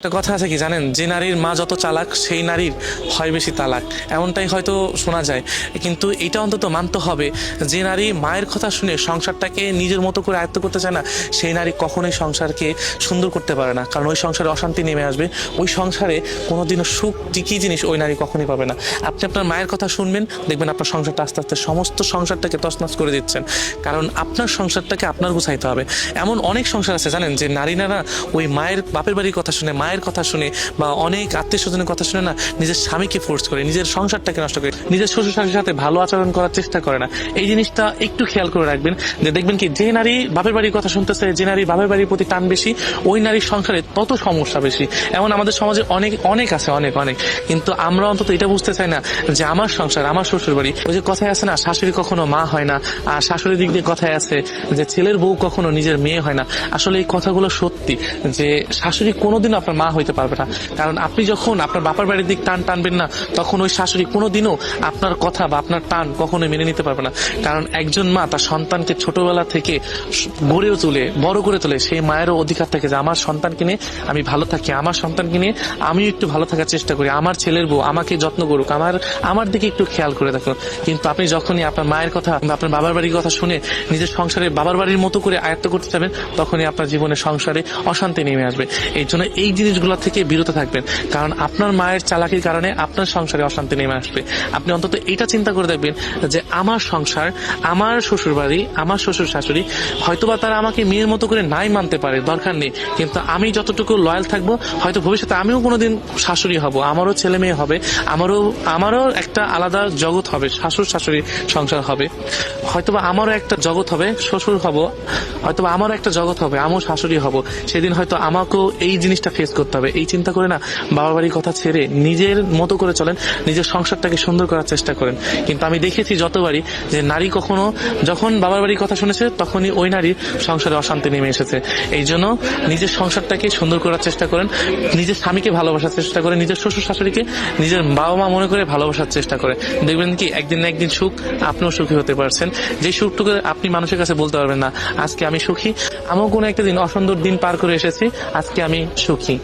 একটা কথা আছে কি জানেন? যে নারীর মা যত চালাক, সেই নারীর হয় বেশি তালাক। এমনটাই হয়তো শোনা যায়। কিন্তু এটা অন্তত মানতে হবে যে নারী মায়ের কথা শুনে সংসারটাকে নিজের মতো করে আয়ত্ত করতে চায় না, সেই নারী কখনোই সংসারকে সুন্দর করতে পারে না। কারণ ওই সংসারে অশান্তি নেমে আসবে। ওই সংসারে কোনোদিনও সুখ কি জিনিস ওই নারী কখনোই পাবে না। আপনি আপনার মায়ের কথা শুনবেন, দেখবেন আপনার সংসারটা আস্তে আস্তে সমস্ত সংসারটাকে তছনছ করে দিচ্ছেন। কারণ আপনার সংসারটাকে আপনার গুছাইতে হবে। এমন অনেক সংসার আছে জানেন, যে নারী নারীরা ওই মায়ের বাপের বাড়ির কথা শুনে, মায়ের কথা শুনে বা অনেক আত্মীয় স্বজনের কথা শুনে না নিজের স্বামীকে ফোর্স করে, নিজের সংসারটাকে নষ্ট করে, নিজের শ্বশুর শাশুড়ির সাথে ভালো আচরণ করার চেষ্টা করে না। এই জিনিসটা একটু খেয়াল করে রাখবেন যে দেখবেন কি, যে নারী বাপের বাড়ির কথা শুনতেছে, যে নারী বাপের বাড়ির প্রতি টান বেশি, ওই নারীর সংসারে তত সমস্যা বেশি। এমন আমাদের সমাজে অনেক অনেক আছে, অনেক অনেক। কিন্তু আমরা অন্তত এটা বুঝতে চাই না যে আমার সংসার, আমার শ্বশুর বাড়ি ওই যে কথায় আছে না, শাশুড়ি কখনো মা হয় না, আর শাশুড়ির দিক দিয়ে কথায় আছে যে ছেলের বউ কখনো নিজের মেয়ে হয় না। আসলে এই কথাগুলো সত্যি যে শাশুড়ি কোনোদিনও আপনার মা হইতে পারবে না। কারণ আপনি যখন আপনার বাপার বাড়ির দিক টান টানবেন না, তখন ওই শাশুড়ি কোনোদিনও আপনার কথা বা আপনার টান কখনোই মেনে নিতে পারবে না। কারণ একজন মা তার সন্তানকে ছোটবেলা থেকে গড়েও তুলে, বড় করে তোলে সেই মায়েরও অধিকার থাকে যে আমার সন্তানকে নিয়ে আমি ভালো থাকি, আমার সন্তানকে নিয়ে আমিও একটু ভালো থাকার চেষ্টা করি, আমার ছেলের বউ আমাকে যত্ন করুক, আমার আমার দিকে একটু খেয়াল করে দেখো কিন্তু আপনি যখনই আপনার মায়ের কথা বা আপনার বাবার বাড়ির কথা শুনে নিজের সংসারে বাবার বাড়ির মতো করে আয়ত্ত করতে যাবেন, তখনই আপনার জীবনে সংসারে অশান্তি নেমে আসবে। এই জন্য এই জিনিসগুলো থেকে বিরত থাকবেন। কারণ আপনার মায়ের চালাকির কারণে আপনার সংসারে অশান্তি নেমে আসবে। আপনি অন্তত এটা চিন্তা করে দেখবেন যে আমার সংসার, আমার শ্বশুর বাড়ি আমার শ্বশুর শাশুড়ি হয়তোবা তারা আমাকে মেয়ের মতো করে নাই মানতে পারে, দরকার নেই। কিন্তু আমি যতটুকু লয়াল থাকব, হয়তো ভবিষ্যতে আমিও কোনোদিন শাশুড়ি হব, আমারও ছেলে মেয়ে হবে, আমারও আমারও একটা আলাদা জগৎ হবে শাশুর শাশুড়ি সংসার হবে। হয়তোবা আমারও একটা জগৎ হবে, শ্বশুর হব, হয়তোবা আমারও একটা জগৎ হবে, আমিও শাশুড়ি হব। সেদিন হয়তো আমাকেও এই জিনিসটা ফেস করতে হবে। এই চিন্তা করে না বাবা বাড়ির কথা ছেড়ে নিজের মতো করে চলেন, নিজের সংসারটাকে সুন্দর করার চেষ্টা করেন। কিন্তু আমি দেখেছি যতবারই যে নারী কখনো যখন বাবার বাড়ির কথা শুনেছে, তখনই ওই নারীর সংসারে অশান্তি নেমে এসেছে। এই জন্য নিজের সংসারটাকে সুন্দর করার চেষ্টা করেন, নিজের স্বামীকে ভালোবাসার চেষ্টা করেন, নিজের শ্বশুর শাশুড়িকে নিজের বাবা মা মনে করে ভালোবাসার চেষ্টা করে দেখবেন কি, একদিন না একদিন সুখ, আপনিও সুখী হতে পারছেন। যে সুখটুকু আপনি মানুষের কাছে বলতে পারবেন না, আজকে আমি সুখী, আমিও কোনো একটা দিন অসুন্দর দিন পার করে এসেছি, আজকে আমি সুখী।